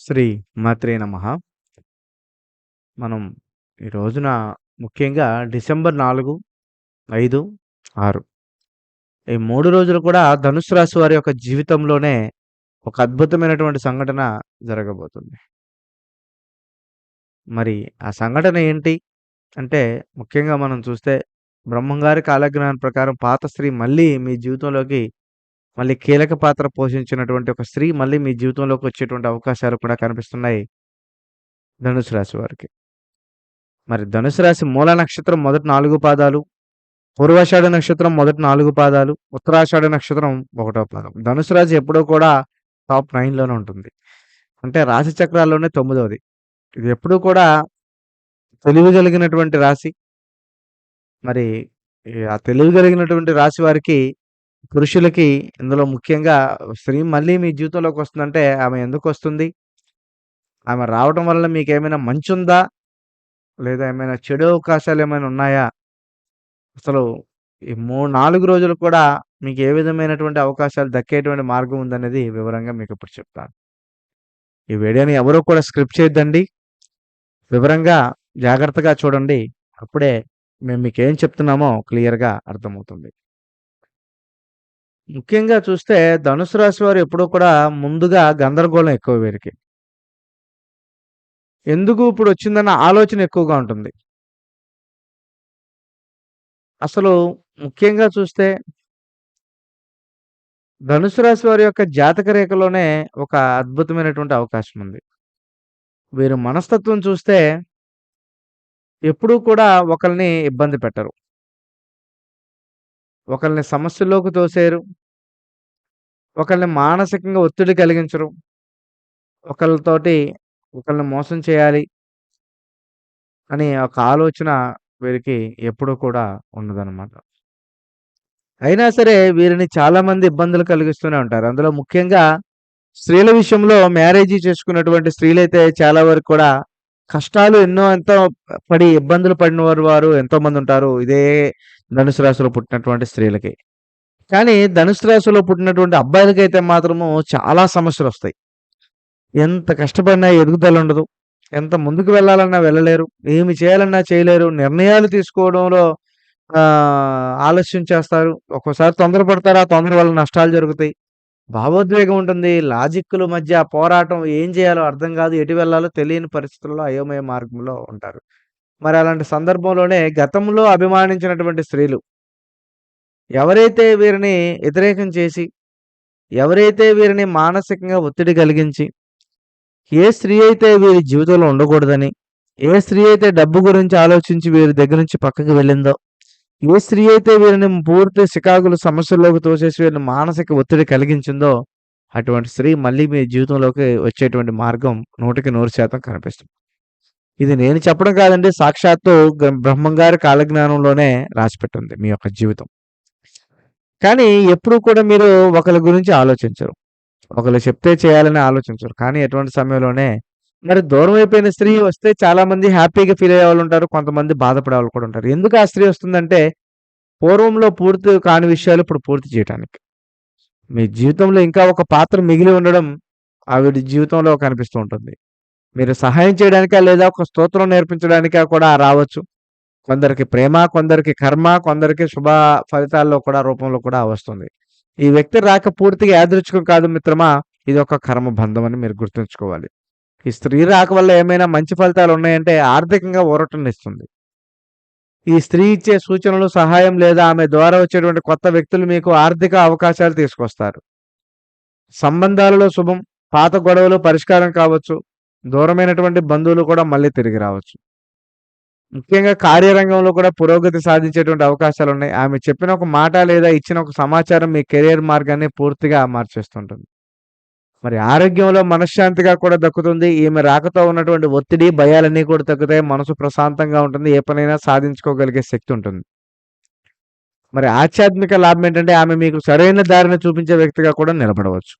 శ్రీ మాత్రే నమ మనం ఈ రోజున ముఖ్యంగా డిసెంబర్ 4, 5, 6 ఈ మూడు రోజులు కూడా ధనుసు రాశి వారి యొక్క జీవితంలోనే ఒక అద్భుతమైనటువంటి సంఘటన జరగబోతుంది. మరి ఆ సంఘటన ఏంటి? అంటే ముఖ్యంగా మనం చూస్తే బ్రహ్మంగారి కాలజ్ఞానం ప్రకారం పాత స్త్రీ మళ్ళీ మీ జీవితంలోకి మళ్ళీ కీలక పాత్ర పోషించినటువంటి ఒక స్త్రీ మళ్ళీ మీ జీవితంలోకి వచ్చేటువంటి అవకాశాలు కూడా కనిపిస్తున్నాయి. ధనుసు రాశి వారికి. మరి ధనుసు రాశి మూల నక్షత్రం మొదటి నాలుగు పాదాలు, పూర్వాషాఢ నక్షత్రం మొదటి నాలుగు పాదాలు, ఉత్తరాషాఢ నక్షత్రం ఒకటో పాదం. ధనుసు రాశి ఎప్పుడూ కూడా టాప్ నైన్లోనే ఉంటుంది. అంటే రాశి చక్రాల్లోనే తొమ్మిదవది. ఇది ఎప్పుడూ కూడా తెలివి కలిగినటువంటి రాశి. మరి ఆ తెలివి కలిగినటువంటి రాశి వారికి పురుషులకి ఇందులో ముఖ్యంగా స్త్రీ మళ్ళీ మీ జీవితంలోకి వస్తుందంటే ఆమె ఎందుకు వస్తుంది ఆమె రావటం వల్ల మీకేమైనా మంచుందా? లేదా ఏమైనా చెడు అవకాశాలు ఏమైనా ఉన్నాయా? అసలు ఈ మూడు 4 రోజులు కూడా మీకు ఏ విధమైనటువంటి అవకాశాలు దక్కేటువంటి మార్గం ఉందనేది వివరంగా మీకిప్పుడు చెప్తాను. ఈ వీడియోని ఎవరు కూడా స్కిప్ చేయొద్దండి. వివరంగా జాగ్రత్తగా చూడండి. అప్పుడే మేము మీకేం చెప్తున్నామో క్లియర్‌గా అర్థమవుతుంది. ముఖ్యంగా చూస్తే ధనుసు రాశి వారు ఎప్పుడూ కూడా ముందుగా గందరగోళం ఎక్కువ వీరికి. ఎందుకు ఇప్పుడు వచ్చిందన్న ఆలోచన ఎక్కువగా ఉంటుంది. అసలు ముఖ్యంగా చూస్తే ధనుసు రాశి వారి యొక్క జాతక రేఖలోనే ఒక అద్భుతమైనటువంటి అవకాశం ఉంది. వీరి మనస్తత్వం చూస్తే ఎప్పుడూ కూడా ఒకరిని ఇబ్బంది పెట్టరు. ఒకరిని సమస్యల్లోకి తోసేరు ఒకళ్ళని మానసికంగా ఒత్తిడి కలిగించరు. ఒకళ్ళతోటి ఒకళ్ళని మోసం చేయాలి. అని ఒక ఆలోచన వీరికి ఎప్పుడూ కూడా ఉండదనమాట. అయినా సరే వీరిని చాలామంది ఇబ్బందులు కలిగిస్తూనే ఉంటారు. అందులో ముఖ్యంగా స్త్రీల విషయంలో మ్యారేజీ చేసుకున్నటువంటి స్త్రీలైతే చాలా వరకు కూడా కష్టాలు ఎన్నో ఎంతో పడి ఇబ్బందులు పడిన వారు వారు ఎంతోమందుంటారు. ఇదే ధనుసు రాశిలో పుట్టినటువంటి స్త్రీలకి. కానీ ధనుసు రాశిలో పుట్టినటువంటి అబ్బాయిలకైతే మాత్రము చాలా సమస్యలు వస్తాయి ఎంత కష్టపడినా ఎదుగుదల ఉండదు ఎంత ముందుకు వెళ్ళాలన్నా వెళ్ళలేరు. ఏమి చేయాలన్నా చేయలేరు. నిర్ణయాలు తీసుకోవడంలో ఆలస్యం చేస్తారు. ఒక్కోసారి తొందరపడతారు. ఆ తొందర వల్ల నష్టాలు జరుగుతాయి. భావోద్వేగం ఉంటుంది. లాజిక్కుల మధ్య పోరాటం ఏం చేయాలో అర్థం కాదు. ఎటు వెళ్ళాలో తెలియని పరిస్థితుల్లో అయోమయ మార్గంలో ఉంటారు. మరి అలాంటి సందర్భంలోనే గతంలో అభిమానించినటువంటి స్త్రీలు ఎవరైతే వీరిని వ్యతిరేకం చేసి, ఎవరైతే వీరిని మానసికంగా ఒత్తిడి కలిగించి, ఏ స్త్రీ అయితే వీరి జీవితంలో ఉండకూడదని, ఏ స్త్రీ అయితే డబ్బు గురించి ఆలోచించి వీరి దగ్గర నుంచి పక్కకి వెళ్ళిందో, ఏ స్త్రీ అయితే వీరిని పూర్తి సికాకులు సమస్యల్లోకి తోసేసి వీరిని మానసిక ఒత్తిడి కలిగించిందో, అటువంటి స్త్రీ మళ్ళీ మీ జీవితంలోకి వచ్చేటువంటి మార్గం 100% కనిపిస్తుంది. ఇది నేను చెప్పడం కాదండి. సాక్షాత్తు బ్రహ్మంగారి కాలజ్ఞానంలోనే రాసిపెట్టింది మీ యొక్క జీవితం. కానీ ఎప్పుడూ కూడా మీరు ఒకరి గురించి ఆలోచించరు. ఒకరు చెప్తే చేయాలని ఆలోచించరు. కానీ ఎటువంటి సమయంలోనే మరి దూరం అయిపోయిన స్త్రీ వస్తే చాలా మంది హ్యాపీగా ఫీల్ అయ్యే వాళ్ళు ఉంటారు కొంతమంది బాధపడే వాళ్ళు కూడా ఉంటారు. ఎందుకు ఆ స్త్రీ వస్తుందంటే పూర్వంలో పూర్తి కాని విషయాలు ఇప్పుడు పూర్తి చేయటానికి. మీ జీవితంలో ఇంకా ఒక పాత్ర మిగిలి ఉండడం ఆవిడ జీవితంలో కనిపిస్తూ ఉంటుంది. మీరు సహాయం చేయడానికా లేదా ఒక స్తోత్రం నేర్పించడానికా కూడా రావచ్చు. కొందరికి ప్రేమ, కొందరికి కర్మ, కొందరికి శుభ ఫలితాల్లో కూడా రూపంలో కూడా వస్తుంది. ఈ వ్యక్తి రాక పూర్తిగా యాదృచ్ఛికం కాదు మిత్రమా. ఇది ఒక కర్మ బంధం అని మీరు గుర్తుంచుకోవాలి. ఈ స్త్రీ రాక వల్ల ఏమైనా మంచి ఫలితాలు ఉన్నాయంటే ఆర్థికంగా ఊరటనిస్తుంది. ఈ స్త్రీ ఇచ్చే సూచనలు, సహాయం లేదా ఆమె ద్వారా వచ్చేటువంటి కొత్త వ్యక్తులు మీకు ఆర్థిక అవకాశాలు తీసుకొస్తారు. సంబంధాలలో శుభం. పాత గొడవలు పరిష్కారం కావచ్చు. దూరమైనటువంటి బంధువులు కూడా మళ్ళీ తిరిగి రావచ్చు. ముఖ్యంగా కార్యరంగంలో కూడా పురోగతి సాధించేటువంటి అవకాశాలు ఉన్నాయి ఆమె చెప్పిన ఒక మాట లేదా ఇచ్చిన ఒక సమాచారం మీ కెరియర్ మార్గాన్ని పూర్తిగా మార్చేస్తుంటుంది. మరి ఆరోగ్యంలో మనశ్శాంతిగా కూడా దక్కుతుంది. ఈమె రాకతో ఉన్నటువంటి ఒత్తిడి, భయాలన్నీ కూడా తగ్గుతాయి. మనసు ప్రశాంతంగా ఉంటుంది. ఏ పనైనా సాధించుకోగలిగే శక్తి ఉంటుంది. మరి ఆధ్యాత్మిక లాభం ఏంటంటే ఆమె మీకు సరైన దారిని చూపించే వ్యక్తిగా కూడా నిలబడవచ్చు.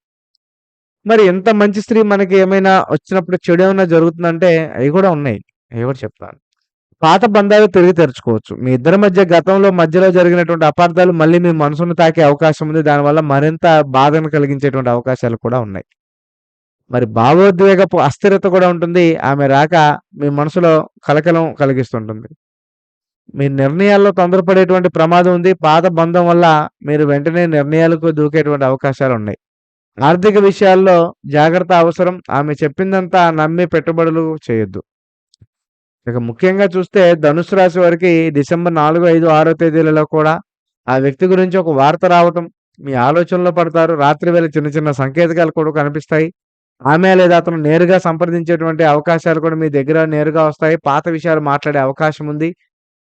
మరి ఎంత మంచి స్త్రీ మనకి ఏమైనా వచ్చినప్పుడు చెడు ఏమైనా జరుగుతుందంటే అవి కూడా ఉన్నాయి. అవి కూడా చెప్తాను. పాత బంధాలు తిరిగి తెరుచుకోవచ్చు. మీ ఇద్దరి మధ్య గతంలో మధ్యలో జరిగినటువంటి అపార్థాలు మళ్ళీ మీ మనసును తాకే అవకాశం ఉంది. దానివల్ల మరింత బాధను కలిగించేటువంటి అవకాశాలు కూడా ఉన్నాయి. మరి భావోద్వేగపు అస్థిరత కూడా ఉంటుంది. ఆమె రాక మీ మనసులో కలకలం కలిగిస్తుంటుంది. మీ నిర్ణయాల్లో తొందరపడేటువంటి ప్రమాదం ఉంది. పాత బంధం వల్ల మీరు వెంటనే నిర్ణయాలకు దూకేటువంటి అవకాశాలున్నాయి. ఆర్థిక విషయాల్లో జాగ్రత్త అవసరం. ఆమె చెప్పిందంతా నమ్మి పెట్టుబడులు చేయొద్దు. ఇక ముఖ్యంగా చూస్తే ధనుసు రాశి వారికి డిసెంబర్ 4, 5, 6 తేదీలలో కూడా ఆ వ్యక్తి గురించి ఒక వార్త రావటం, మీ ఆలోచనలో పడతారు. రాత్రి వేళ చిన్న చిన్న సంకేతకాలు కూడా కనిపిస్తాయి. ఆమె లేదా అతను నేరుగా సంప్రదించేటువంటి అవకాశాలు కూడా మీ దగ్గర నేరుగా వస్తాయి. పాత విషయాలు మాట్లాడే అవకాశం ఉంది.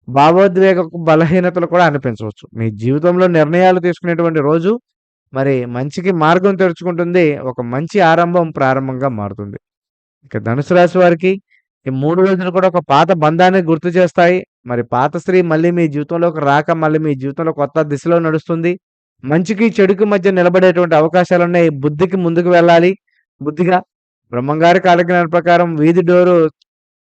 భావోద్వేగ బలహీనతలు కూడా అనిపించవచ్చు. మీ జీవితంలో నిర్ణయాలు తీసుకునేటువంటి రోజు మరి మంచికి మార్గం తెరుచుకుంటుంది. ఒక మంచి ఆరంభం ప్రారంభంగా మారుతుంది. ఇక ధనుసు రాశి వారికి ఈ మూడు రోజులు కూడా ఒక పాత బంధాన్ని గుర్తు చేస్తాయి. మరి పాత స్త్రీ మళ్ళీ మీ జీవితంలోకి రాక మళ్ళీ మీ జీవితంలో కొత్త దిశలో నడుస్తుంది. మంచికి, చెడుకి మధ్య నిలబడేటువంటి అవకాశాలున్నాయి. బుద్ధికి ముందుకు వెళ్ళాలి. బుద్ధిగా బ్రహ్మంగారి కార్యక్రమాల ప్రకారం వీధి డోరు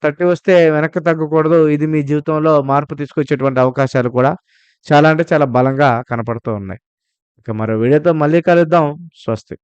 తట్టి వస్తే వెనక్కి తగ్గకూడదు. ఇది మీ జీవితంలో మార్పు తీసుకొచ్చేటువంటి అవకాశాలు కూడా చాలా అంటే చాలా బలంగా కనపడుతూ ఉన్నాయి. ఇక మరో వీడియోతో మళ్ళీ కలుద్దాం. స్వస్తి.